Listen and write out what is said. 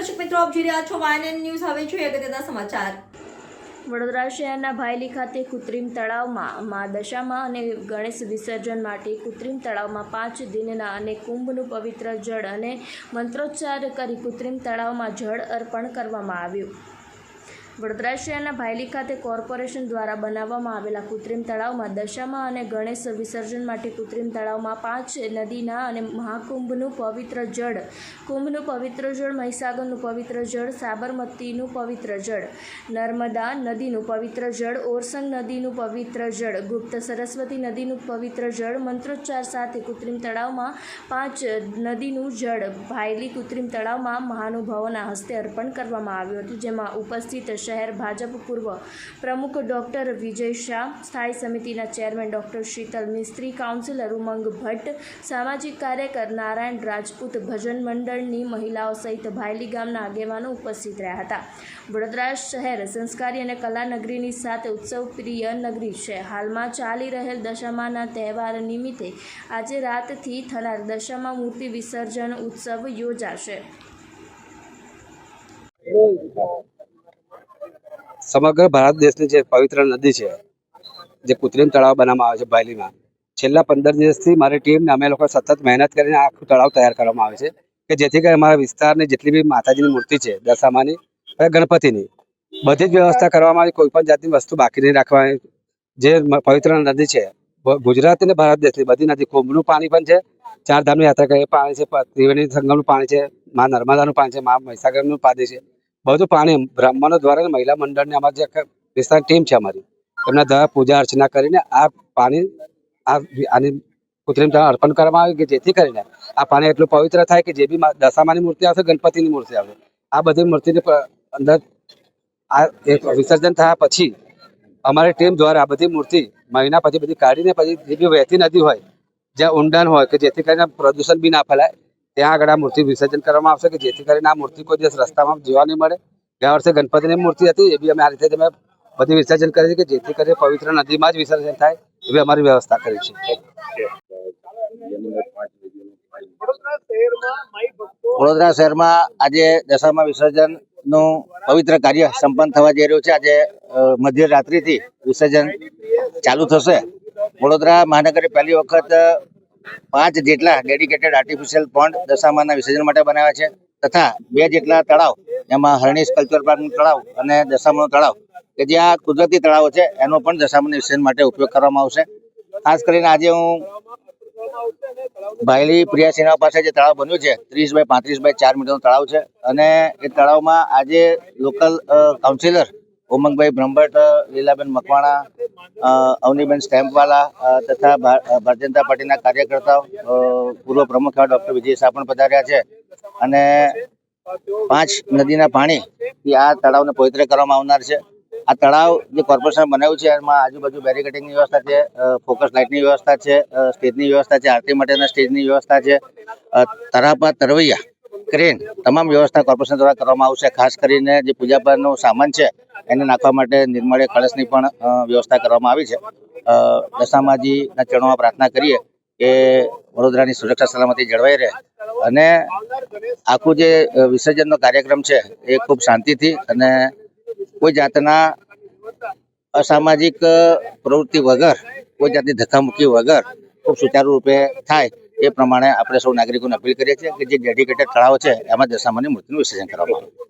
મિત્રો, આપ જોઈ રહ્યા છો વાયન ન્યૂઝ હવે જોઈએ અગત્યના સમાચાર. વડોદરા શહેરના ભાયલી ખાતે કૃત્રિમ તળાવમાં મા દશામાં અને ગણેશ વિસર્જન માટે કૃત્રિમ તળાવમાં પાંચ દિનના અને કુંભનું પવિત્ર જળ અને મંત્રોચ્ચાર કરી કૃત્રિમ તળાવમાં જળ અર્પણ કરવામાં આવ્યું. વડોદરા શહેરના ભાયલી ખાતે કોર્પોરેશન દ્વારા બનાવવામાં આવેલા કૃત્રિમ તળાવમાં દશામાં અને ગણેશ વિસર્જન માટે કૃત્રિમ તળાવમાં પાંચ નદીના અને મહાકુંભનું પવિત્ર જળ, કુંભનું પવિત્ર જળ, મહીસાગરનું પવિત્ર જળ, સાબરમતીનું પવિત્ર જળ, નર્મદા નદીનું પવિત્ર જળ, ઓરસંગ નદીનું પવિત્ર જળ, ગુપ્ત સરસ્વતી નદીનું પવિત્ર જળ, મંત્રોચ્ચાર સાથે કૃત્રિમ તળાવમાં પાંચ નદીનું જળ, ભાયલી કૃત્રિમ તળાવમાં મહાનુભાવોના હસ્તે અર્પણ કરવામાં આવ્યું હતું, જેમાં ઉપસ્થિત શહેર ભાજપ પૂર્વ પ્રમુખ ડોક્ટર વિજય શાહ, સ્થાયી સમિતિના chairman doctor Sheetal Mistry, councillor Umang Bhatt, સામાજિક કાર્યકર નારાયણ રાજપૂત, ભજન મંડળની મહિલાઓ સહિત ભાયલી ગામના આગેવાનો ઉપસ્થિત રહ્યા હતા. વડોદરા શહેર સંસ્કારી અને કલા નગરીની સાથે ઉત્સવ પ્રિય નગરી છે. હાલમાં ચાલી રહેલ દશામાના તહેવાર નિમિત્તે આજે રાતથી થનાર દશામા મૂર્તિ વિસર્જન ઉત્સવ યોજાશે. સમગ્ર ભારત દેશની જે પવિત્ર નદી છે, જે કૃત્રિમ તળાવ બનાવવામાં આવે છે બાયલીમાં છેલ્લા પંદર દિવસથી મારી ટીમને અમે લોકો સતત મહેનત કરીને આખું તળાવ તૈયાર કરવામાં આવે છે, કે જેથી કરી અમારા વિસ્તારની જેટલી બી માતાજીની મૂર્તિ છે, દશામાની અને ગણપતિની, બધી જ વ્યવસ્થા કરવામાં આવી, કોઈ પણ જાતની વસ્તુ બાકી નહીં રાખવાની. જે પવિત્ર નદી છે ગુજરાત અને ભારત દેશની બધી નદી કુંભનું પાણી પણ છે ચાર ધામની યાત્રા કરીએ, પાણી છે ત્રિવેણી સંગમનું પાણી છે, મા નર્મદાનું પાણી છે, મા મહીસાગરનું પાણી છે બધું પાણી, બ્રાહ્મણો દ્વારા મહિલા મંડળની અમારી જે આખા વિસ્તાર ટીમ છે અમારી. એમના દ્વારા પૂજા અર્ચના કરીને આ પાણી આની કૃત્રિમ અર્પણ કરવામાં આવ્યું કે જેથી કરીને આ પાણી એટલું પવિત્ર થાય કે જે બી દશામાની મૂર્તિ આવશે, ગણપતિની મૂર્તિ આવશે. આ બધી મૂર્તિની અંદર આ એક વિસર્જન થયા પછી અમારી ટીમ દ્વારા આ બધી મૂર્તિ મહિના પછી બધી કાઢીને પછી જે બી વહેતી નદી હોય, જ્યાં ઊંડાણ હોય કે જેથી કરીને પ્રદૂષણ બી ના ફેલાય ત્યાં આગળ આ મૂર્તિ વિસર્જન કરવામાં આવશે કે જેથી કરીને આ મૂર્તિ કોઈ દિવસ રસ્તામાં જોવા નહીં મળે. ગયા વર્ષે ગણપતિની મૂર્તિ હતી, એ બી અમે આ રીતે અમે બધી વિસર્જન કરી છે કે જેથી કરીને પવિત્ર નદીમાં જ વિસર્જન થાય એવી અમારી વ્યવસ્થા કરી છે. વડોદરા શહેરમાં આજે દશામા વિસર્જનનું પવિત્ર કાર્ય સંપન્ન થવા જઈ રહ્યું છે. આજે મધ્યરાત્રિથી વિસર્જન ચાલુ થશે. વડોદરા મહાનગરે પહેલી વખત પાંચ જેટલા ડેડિકેટેડ આર્ટિફિશિયલ પોન્ડ દશામાના વિસર્જન માટે બનાવ્યા છે, તથા બે જેટલા તળાવ, એમાં હરણીશ કલ્ચર પાર્કનું તળાવ અને દશામાનું તળાવ, કે જે આ કુદરતી તળાવો છે, એનો પણ દશામાના વિસર્જન માટે ઉપયોગ કરવામાં આવશે. ખાસ કરીને આજે હું ભાયલી પ્રિયા સિન્હા પાસે જે તળાવ બન્યું છે, ત્રીસ બાય પાંત્રીસ બાય ચાર મીટરનું તળાવ છે, અને એ તળાવમાં આજે લોકલ કાઉન્સિલર ઉમંગભાઈ બ્રહ્મભટ્ટ, લીલાબેન મકવાણા અવનીબેન સ્ટેમ્પવાલા તથા ભારતીય જનતા પાર્ટીના કાર્યકર્તાઓ પૂર્વ પ્રમુખ એવા ડૉક્ટર વિજય શાહ પણ પધાર્યા છે. અને પાંચ નદીના પાણી આ તળાવને પવિત્ર કરવામાં આવનાર છે. આ તળાવ જે કોર્પોરેશન બનાવ્યું છે, એમાં આજુબાજુ બેરિકેડિંગની વ્યવસ્થા છે ફોકસ લાઇટની વ્યવસ્થા છે સ્ટેજની વ્યવસ્થા છે, આરતી માટેના સ્ટેજની વ્યવસ્થા છે તરાપા, તરવૈયા, ક્રેન, તમામ વ્યવસ્થા કોર્પોરેશન દ્વારા કરવામાં આવશે, ખાસ કરીને જે પૂજાપાઠનો સામાન છે એને નાખવા માટે નિર્મળે કળશની પણ વ્યવસ્થા કરવામાં આવી છે. દશામાજીના ચરણોમાં પ્રાર્થના કરીએ કે વડોદરાની સુરક્ષા સલામતી જળવાઈ રહે અને આખું જે વિસર્જનનો કાર્યક્રમ છે એ ખૂબ શાંતિથી અને કોઈ જાતના અસામાજિક પ્રવૃત્તિ વગર, કોઈ જાતની ધક્કામુક્કી વગર ખૂબ સુચારુ રૂપે થાય એ પ્રમાણે આપણે સૌ નાગરિકોને અપીલ કરીએ છીએ કે જે ડેડિકેટેડ તળાવ છે, એમાં દશામાની મૂર્તિનું વિસર્જન કરવામાં આવે.